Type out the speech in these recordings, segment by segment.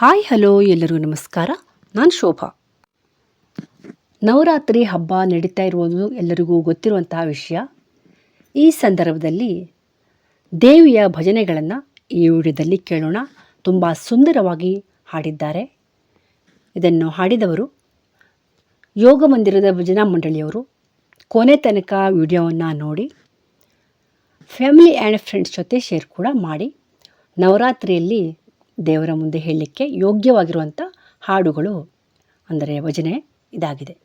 Hi, hello, ಎಲ್ಲರಿಗೂ ನಮಸ್ಕಾರ. ನಾನು ಶೋಭಾ. ನವರಾತ್ರಿ ಹಬ್ಬ ನಡೀತಾ ಇರುವುದು ಎಲ್ಲರಿಗೂ ಗೊತ್ತಿರುವಂತಹ ವಿಷಯ. ಈ ಸಂದರ್ಭದಲ್ಲಿ ದೇವಿಯ ಭಜನೆಗಳನ್ನು ಈ ವಿಡಿಯೋದಲ್ಲಿ ಕೇಳೋಣ. ತುಂಬ ಸುಂದರವಾಗಿ ಹಾಡಿದ್ದಾರೆ. ಇದನ್ನು ಹಾಡಿದವರು ಯೋಗ ಮಂದಿರದ ಭಜನಾ ಮಂಡಳಿಯವರು. ಕೊನೆ ತನಕ ವಿಡಿಯೋವನ್ನು ನೋಡಿ, ಫ್ಯಾಮಿಲಿ ಆ್ಯಂಡ್ ಫ್ರೆಂಡ್ಸ್ ಜೊತೆ ಶೇರ್ ಕೂಡ ಮಾಡಿ. ನವರಾತ್ರಿಯಲ್ಲಿ ದೇವರ ಮುಂದೆ ಹೇಳಲಿಕ್ಕೆ ಯೋಗ್ಯವಾಗಿರುವಂಥ ಹಾಡುಗಳು ಅಂದರೆ ವಜನೆ ಇದಾಗಿದೆ.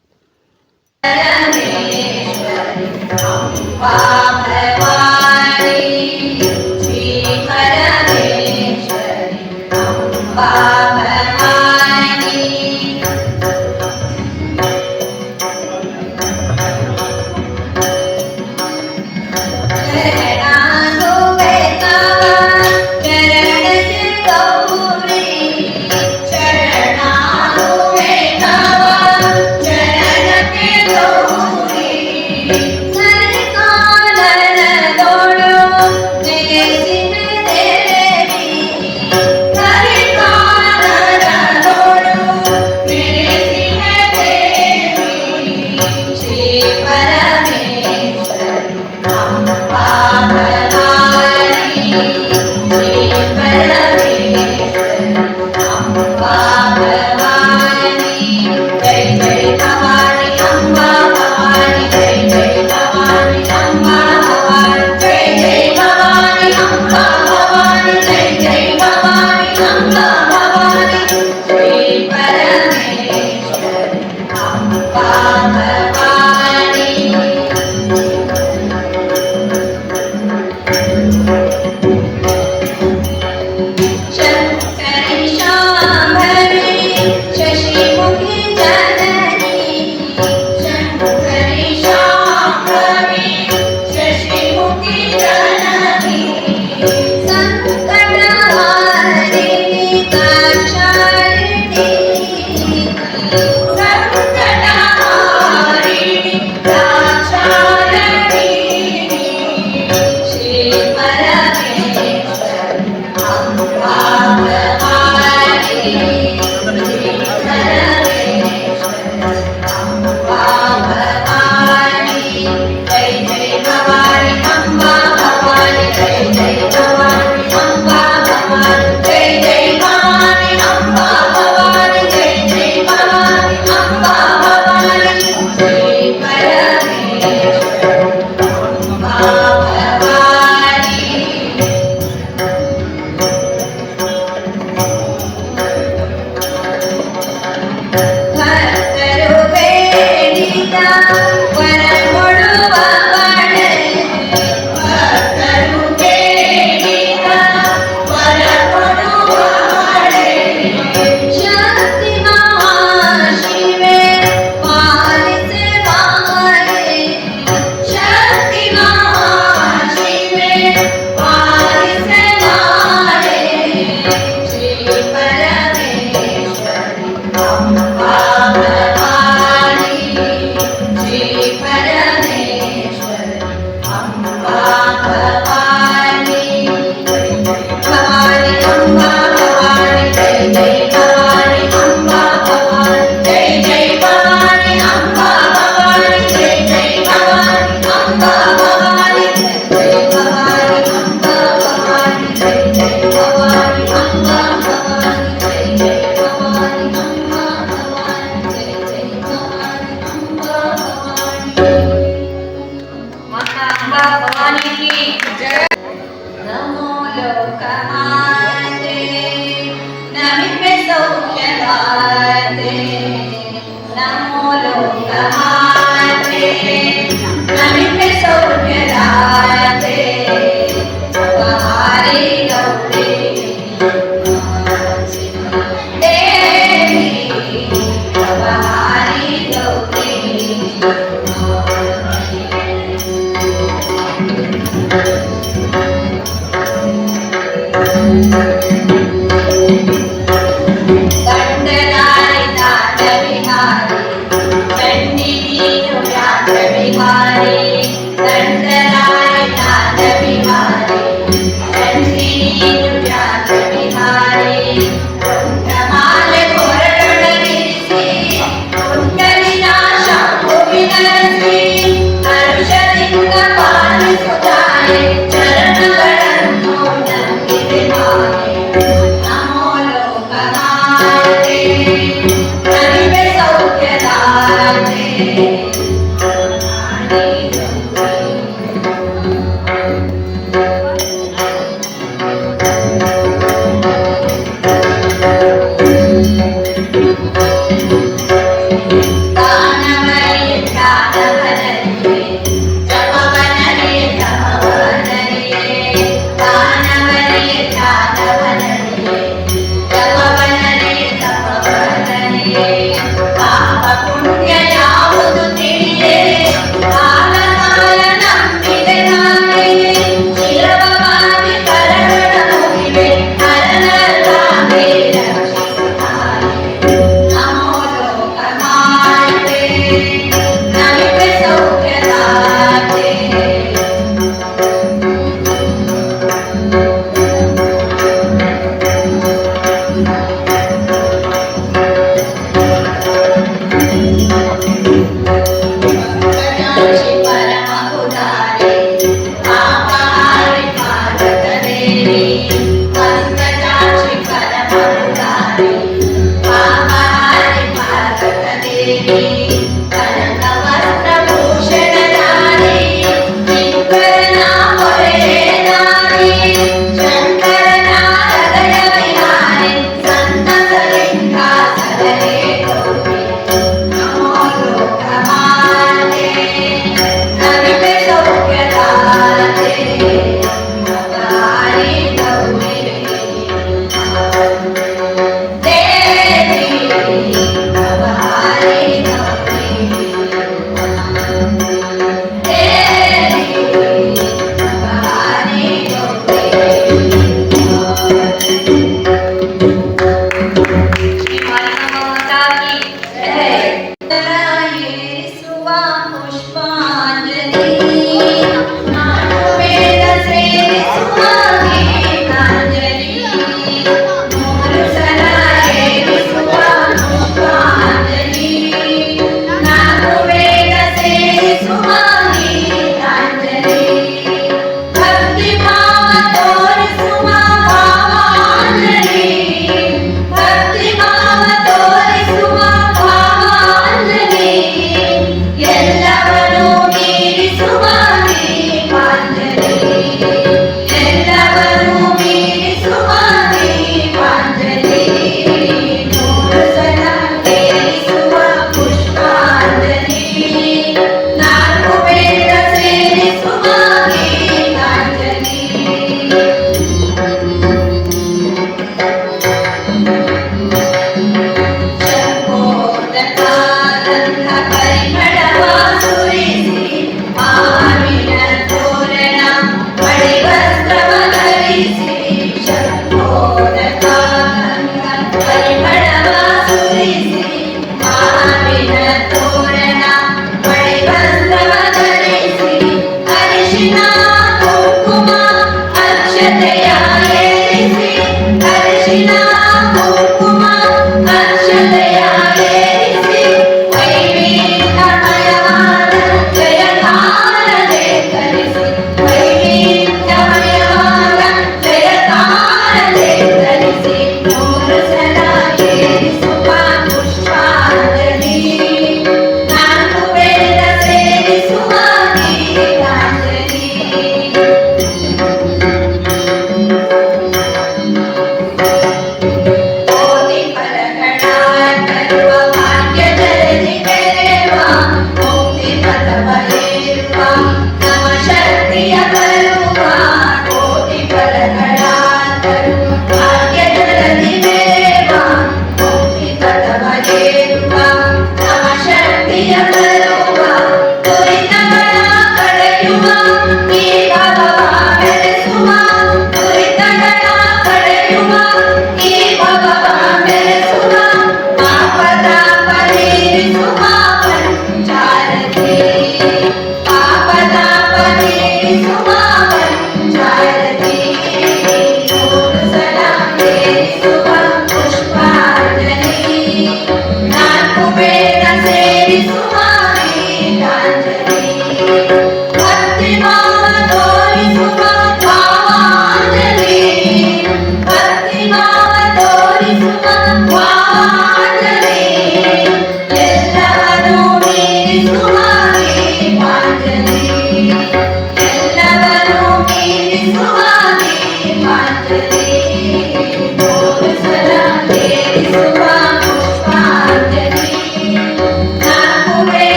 नमो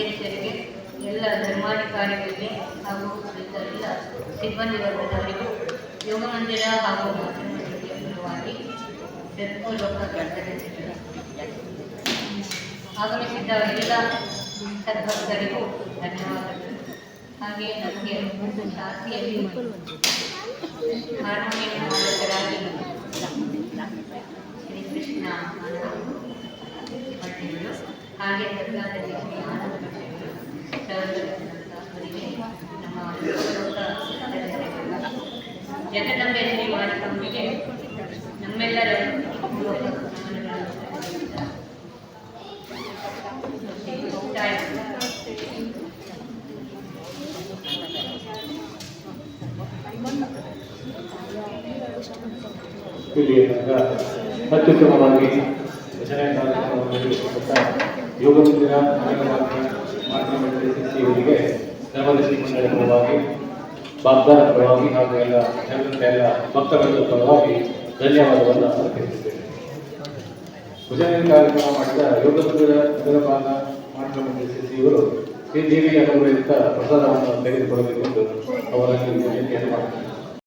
ಅಧ್ಯಕ್ಷರಿಗೆ ಎಲ್ಲ ಧರ್ಮಾಧಿಕಾರಿಗಳಿಗೆ ಹಾಗೂ ಎಲ್ಲ ಸಿಬ್ಬಂದಿ ವರ್ಗದವರಿಗೂ ಯೋಗ ಮಂದಿರ ಹಾಗೂ ಹೃತ್ಪೂರ್ವಕ ಕೃತಜ್ಞತೆಗಳು ಆಗಮಿಸಿದ್ದ ಎಲ್ಲ ಸದ್ಭಕ್ತರಿಗೂ ಧನ್ಯವಾದಗಳು. ಹಾಗೆ ನಮಗೆ ಶಾಸ್ತ್ರೀಯಲ್ಲಿ ಹಾರ್ಮೋನಿಯಂ ಮಾಲಕರಾಗಿ ಶ್ರೀ ಕೃಷ್ಣ ಭಟ್ಟಿಗಳು ಹಾಗೆ ಸರ್ಕಾರದಲ್ಲಿ ಶ್ರೀ ಆನಂದ ಭಟ್ಟಿಗಳು ಅವರಿಗೆ ನಮ್ಮ ಹೃತ್ಪೂರ್ವಕ ಧನ್ಯವಾದಗಳು. ಜಗದಂಬೆ ಶ್ರೀ ಮಾರಿಕಂಬಿಗೆ ನಮ್ಮೆಲ್ಲರ ಪೂರ್ವಕ ನಮನಗಳನ್ನು ಸಲ್ಲಿಸುತ್ತಾ ಮುಕ್ತಾಯ ಇಲ್ಲಿ ಇದ್ದಾಗ ಅತ್ಯುತ್ತಮವಾಗಿ ಭಜನೆ ಕಾರ್ಯಕ್ರಮವನ್ನು ನಡೆಸಿಕೊಟ್ಟ ಯೋಗ ಮಂದಿರ ಅವರಿಗೆ ಧರ್ಮದ ಶ್ರೀಮಂಡಳ ಪರವಾಗಿ ಬಾಗ್ದಾರ ಪರವಾಗಿ ಹಾಗೂ ಎಲ್ಲ ಎಲ್ಲ ಭಕ್ತರ ಪರವಾಗಿ ಧನ್ಯವಾದವನ್ನು ಅರ್ಪಿಸುತ್ತೇನೆ. ಭಜನೆ ಕಾರ್ಯಕ್ರಮ ಮಾಡಿದ ಯೋಗ ಮಂದಿರ ಭಾಗ ಮಾತೃ ಇವರು ಶ್ರೀ ದೇವಿಯ ಅವರಿಂದ ಪ್ರಸಾದವನ್ನು ತೆಗೆದುಕೊಳ್ಳಬೇಕೆಂದು ಅವರಲ್ಲಿ ಅವರ ಮಾಡುತ್ತೇನೆ